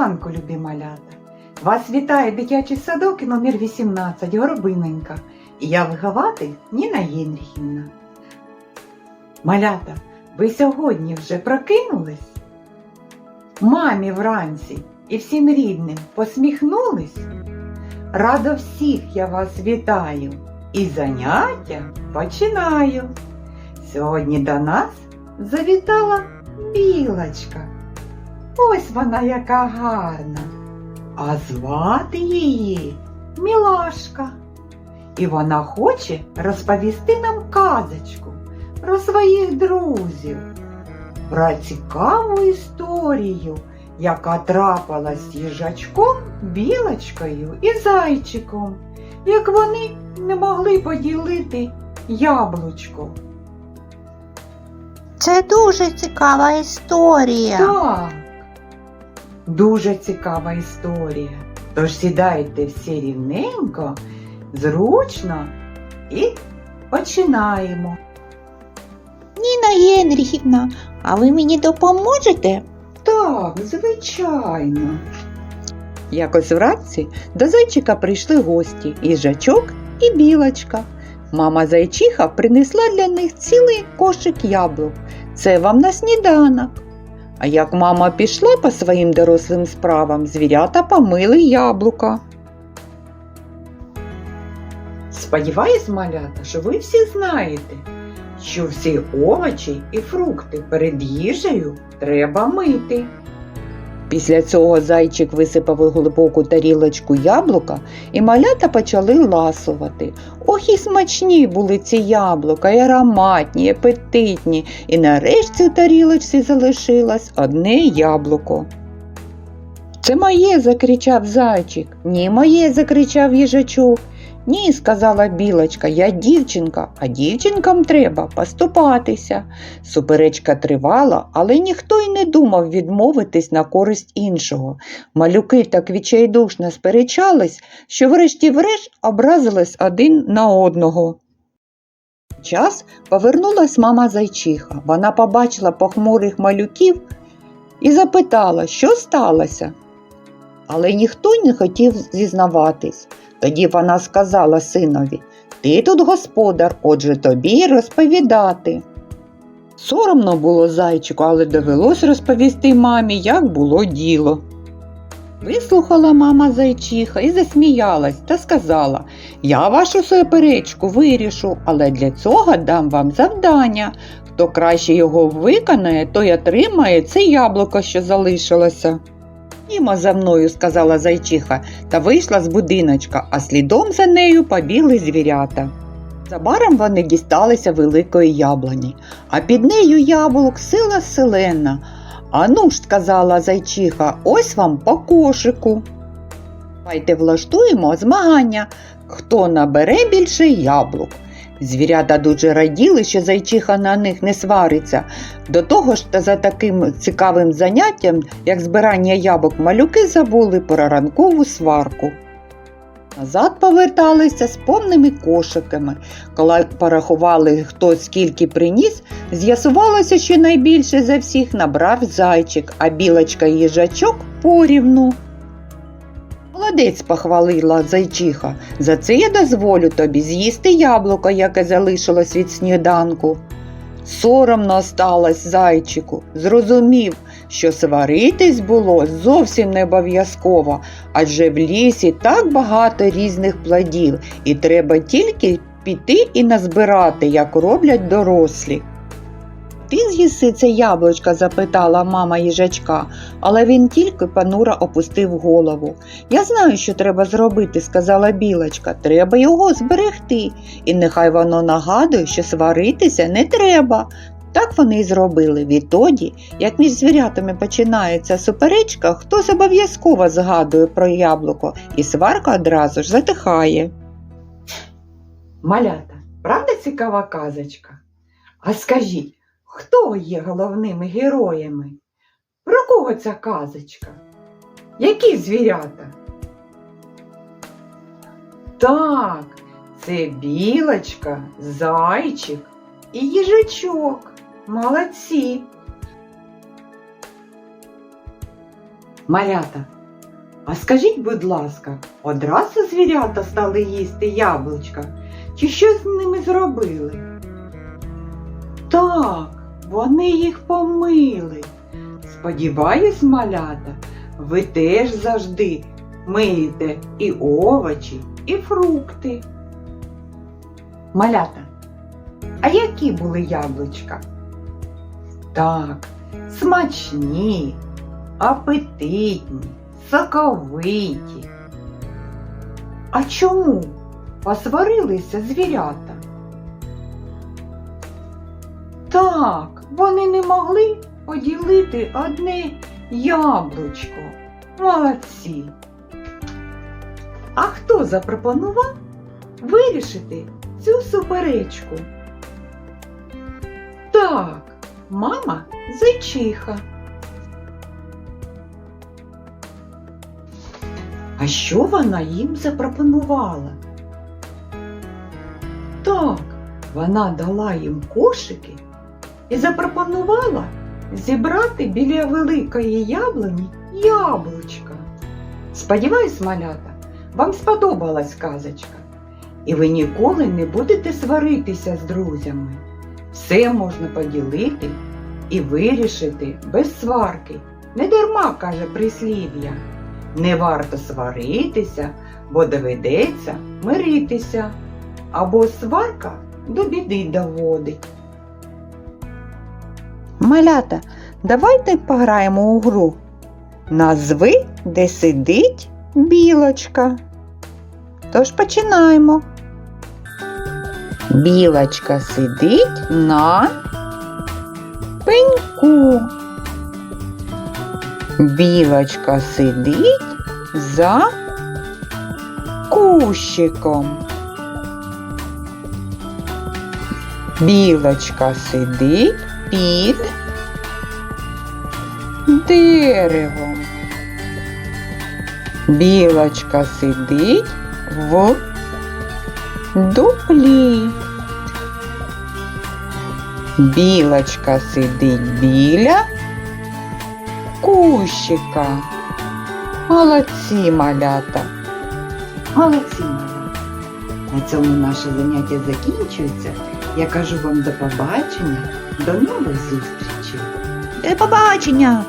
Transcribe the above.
ранку, любі малята! Вас вітає дитячий садок номер 18 Горобиненька. І я вихователь Ніна Єнріхівна. Малята, ви сьогодні вже прокинулись? Мамі вранці і всім рідним посміхнулись? Радо всіх я вас вітаю і заняття починаю. Сьогодні до нас завітала білочка. Ось вона яка гарна. А звати її Мілашка. І вона хоче розповісти нам казочку про своїх друзів, про цікаву історію, яка трапилась їжачком, білочкою і зайчиком, як вони не могли поділити яблучко. Це дуже цікава історія. Так. Дуже цікава історія. Тож сідайте всі рівненько, зручно і починаємо. Ніна Єнріхівна, а ви мені допоможете? Так, звичайно. Якось вранці до зайчика прийшли гості їжачок і білочка. Мама зайчиха принесла для них цілий кошик яблук. Це вам на сніданок. А як мама пішла по своїм дорослим справам, звірята помили яблука. Сподіваюсь, малята, що ви всі знаєте, що всі овочі і фрукти перед їжею треба мити. Після цього зайчик висипав у глибоку тарілочку яблука, і малята почали ласувати. Ох, і смачні були ці яблука, і ароматні, і апетитні, і нарешті у тарілочці залишилось одне яблуко. Це моє, закричав зайчик. Ні, моє, закричав їжачок. Ні, сказала білочка, я дівчинка, а дівчинкам треба поступатися. Суперечка тривала, але ніхто й не думав відмовитись на користь іншого. Малюки так відчайдушно сперечались, що врешті-врешт образились один на одного. Час повернулась мама зайчиха. Вона побачила похмурих малюків і запитала, що сталося. Але ніхто не хотів зізнаватись. Тоді вона сказала синові Ти тут господар, отже тобі розповідати. Соромно було зайчику, але довелось розповісти мамі, як було діло. Вислухала мама зайчиха і засміялась та сказала Я вашу суперечку вирішу, але для цього дам вам завдання. Хто краще його виконає, той отримає це яблуко, що залишилося. Німа за мною, сказала зайчиха, та вийшла з будиночка, а слідом за нею побігли звірята. Забаром вони дісталися великої яблуні, а під нею яблук сила селена. Ану ж, сказала зайчиха, ось вам по кошику. Давайте влаштуємо змагання, хто набере більше яблук. Звірята дуже раділи, що зайчиха на них не свариться. До того ж, та за таким цікавим заняттям, як збирання яблук, малюки забули про ранкову сварку. Назад поверталися з повними кошиками. Коли порахували, хто скільки приніс, з'ясувалося, що найбільше за всіх набрав зайчик, а білочка і їжачок порівну. Молодець, похвалила зайчиха. За це я дозволю тобі з'їсти яблуко, яке залишилось від сніданку. Соромно сталося зайчику, зрозумів, що сваритись було зовсім не обов'язково, адже в лісі так багато різних плодів, і треба тільки піти і назбирати, як роблять дорослі. Ти з'їси це яблучко? запитала мама їжачка, але він тільки понуро опустив голову. Я знаю, що треба зробити, сказала білочка. Треба його зберегти, і нехай воно нагадує, що сваритися не треба. Так вони й зробили. Відтоді, як між звірятами починається суперечка, хтось обов'язково згадує про яблуко, і сварка одразу ж затихає. Малята, правда цікава казочка? А скажіть, хто є головними героями? Про кого ця казочка? Які звірята? Так, це білочка, зайчик і їжачок. Молодці. Малята, а скажіть, будь ласка, одразу звірята стали їсти яблучка? Чи щось з ними зробили? Так, вони їх помили. Сподіваюсь, малята, ви теж завжди миєте і овочі, і фрукти. Малята, а які були яблучка? Так, смачні, апетитні, соковиті. А чому посварилися звірята? Так, вони не могли поділити одне яблучко. Молодці. А хто запропонував вирішити цю суперечку? Так, мама зайчиха. А що вона їм запропонувала? Так, вона дала їм кошики і запропонувала зібрати біля великої яблуні яблучка. Сподіваюсь, малята, вам сподобалась казочка, і ви ніколи не будете сваритися з друзями. Все можна поділити і вирішити без сварки. Не дарма каже прислів'я. Не варто сваритися, бо доведеться миритися, або сварка до біди доводить. Малята, давайте пограємо у гру. Назви, де сидить білочка. Тож починаємо. Білочка сидить на пеньку. Білочка сидить за кущиком. Білочка сидить під деревом. Білочка сидить в дуплі. Білочка сидить біля кущика. Молодці малята. Молодці, малята. На цьому наше заняття закінчується. Я кажу вам до побачення, до нових зустрічей. До побачення!